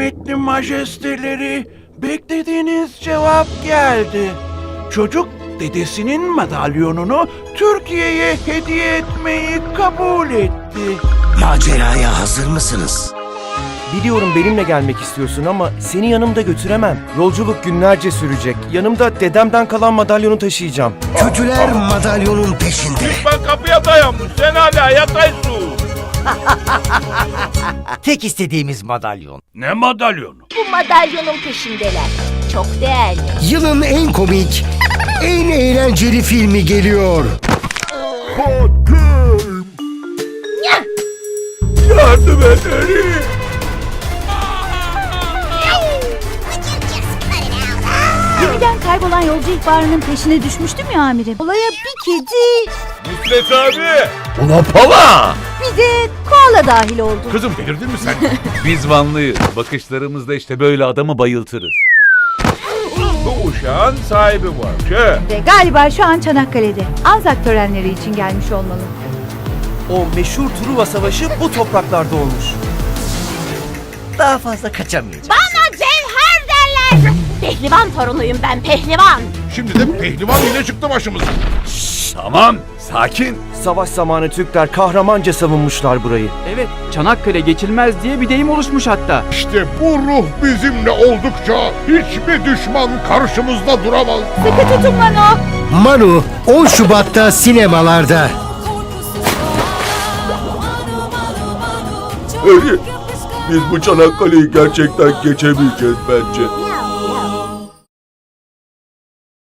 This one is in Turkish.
Kıymetli majesteleri, beklediğiniz cevap geldi. Çocuk dedesinin madalyonunu Türkiye'ye hediye etmeyi kabul etti. Maceraya hazır mısınız? Biliyorum benimle gelmek istiyorsun ama seni yanımda götüremem. Yolculuk günlerce sürecek. Yanımda dedemden kalan madalyonu taşıyacağım. Kötüler madalyonun peşinde. Ben kapıya dayanmış, sen hala yataysın. Tek istediğimiz madalyon. Ne madalyonu? Bu madalyonun peşindeler. Çok değerli. Yılın en komik, en eğlenceli filmi geliyor. Yardım edin. Gemiden kaybolan yolcu ihbarının peşine düşmüştüm ya amirim. Olaya bir kedi, Nusret abi. Ula pala! Bir de koala dahil oldu. Kızım delirdin mi sen? Biz Vanlıyız. Bakışlarımızda işte böyle adamı bayıltırız. Bu uşağın sahibi var. Şey. Ve galiba şu an Çanakkale'de. Anzak törenleri için gelmiş olmalı. O meşhur Truva Savaşı bu topraklarda olmuş. Daha fazla kaçamayacağız. Bana cevher derler. Pehlivan torunuyum ben pehlivan. Şimdi de pehlivan yine çıktı başımıza. Tamam, sakin. Savaş zamanı Türkler kahramanca savunmuşlar burayı. Evet, Çanakkale geçilmez diye bir deyim oluşmuş hatta. İşte bu ruh bizimle oldukça hiçbir düşman karşımızda duramaz. Sıkı tutun Mano. Manu 10 Şubat'ta sinemalarda. Biz bu Çanakkale'yi gerçekten geçemeyeceğiz bence.